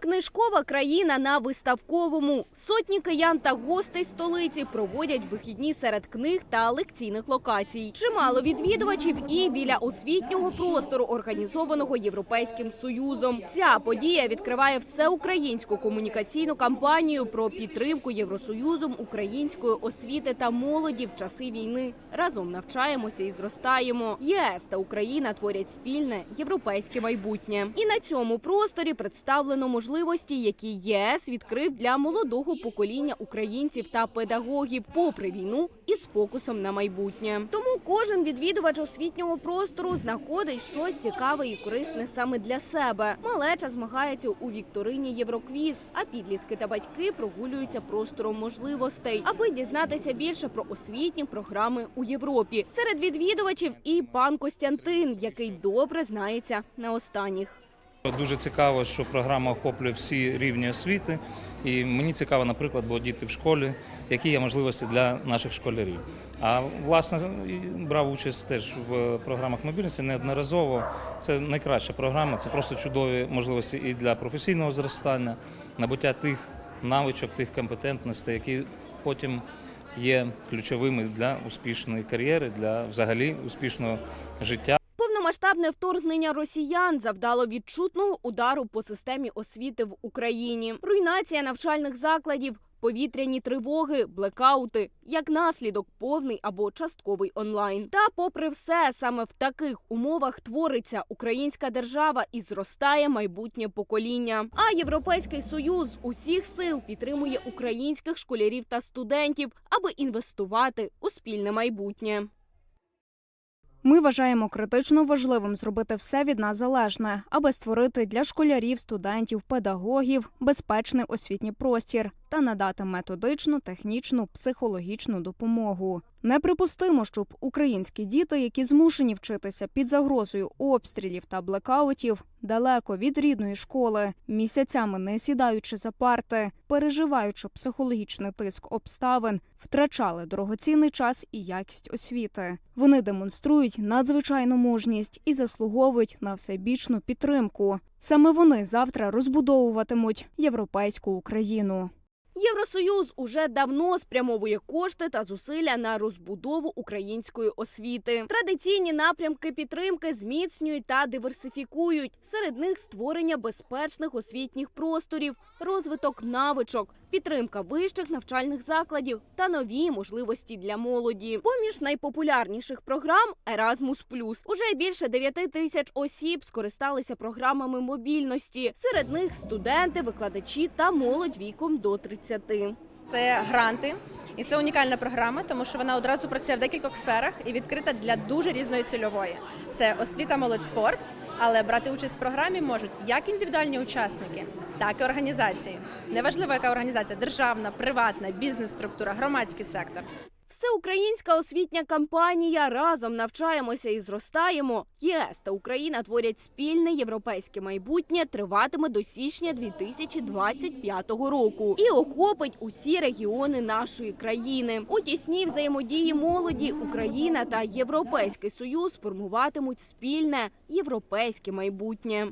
Книжкова країна на виставковому. Сотні киян та гостей столиці проводять вихідні серед книг та лекційних локацій. Чимало відвідувачів і біля освітнього простору, організованого Європейським Союзом. Ця подія відкриває всеукраїнську комунікаційну кампанію про підтримку Євросоюзом української освіти та молоді в часи війни. Разом навчаємося і зростаємо. ЄС та Україна творять спільне європейське майбутнє. І на цьому просторі представлено можливості, які ЄС відкрив для молодого покоління українців та педагогів, попри війну із фокусом на майбутнє. Тому кожен відвідувач освітнього простору знаходить щось цікаве і корисне саме для себе. Малеча змагається у вікторині Євроквіз, а підлітки та батьки прогулюються простором можливостей, аби дізнатися більше про освітні програми у Європі. Серед відвідувачів і пан Костянтин, який добре знається на останніх. Дуже цікаво, що програма охоплює всі рівні освіти. І мені цікаво, наприклад, бо діти в школі, які є можливості для наших школярів. А власне брав участь теж в програмах мобільності неодноразово. Це найкраща програма, це просто чудові можливості і для професійного зростання, набуття тих навичок, тих компетентностей, які потім є ключовими для успішної кар'єри, для взагалі успішного життя. Повномасштабне вторгнення росіян завдало відчутного удару по системі освіти в Україні. Руйнація навчальних закладів, повітряні тривоги, блекаути, як наслідок повний або частковий онлайн. Та, попри все, саме в таких умовах твориться українська держава і зростає майбутнє покоління. А європейський союз з усіх сил підтримує українських школярів та студентів, аби інвестувати у спільне майбутнє. Ми вважаємо критично важливим зробити все від нас залежне, аби створити для школярів, студентів, педагогів безпечний освітній простір та надати методичну, технічну, психологічну допомогу. Неприпустимо, щоб українські діти, які змушені вчитися під загрозою обстрілів та блекаутів, далеко від рідної школи, місяцями не сідаючи за парти, переживаючи психологічний тиск обставин, втрачали дорогоцінний час і якість освіти. Вони демонструють надзвичайну мужність і заслуговують на всебічну підтримку. Саме вони завтра розбудовуватимуть європейську Україну. Євросоюз уже давно спрямовує кошти та зусилля на розбудову української освіти. Традиційні напрямки підтримки зміцнюють та диверсифікують. Серед них створення безпечних освітніх просторів, розвиток навичок, підтримка вищих навчальних закладів та нові можливості для молоді. Поміж найпопулярніших програм Erasmus+. Уже більше 9 тисяч осіб скористалися програмами мобільності. Серед них студенти, викладачі та молодь віком до 30. Це гранти, і це унікальна програма, тому що вона одразу працює в декількох сферах і відкрита для дуже різної цільової. Це освіта, молодь, спорт, але брати участь в програмі можуть як індивідуальні учасники, так і організації. Неважливо, яка організація державна, приватна, бізнес-структура, громадський сектор. Всеукраїнська освітня кампанія разом навчаємося і зростаємо. ЄС та Україна творять спільне європейське майбутнє. Триватиме до січня 2025 року і охопить усі регіони нашої країни. У тісній взаємодії молоді Україна та Європейський Союз формуватимуть спільне європейське майбутнє.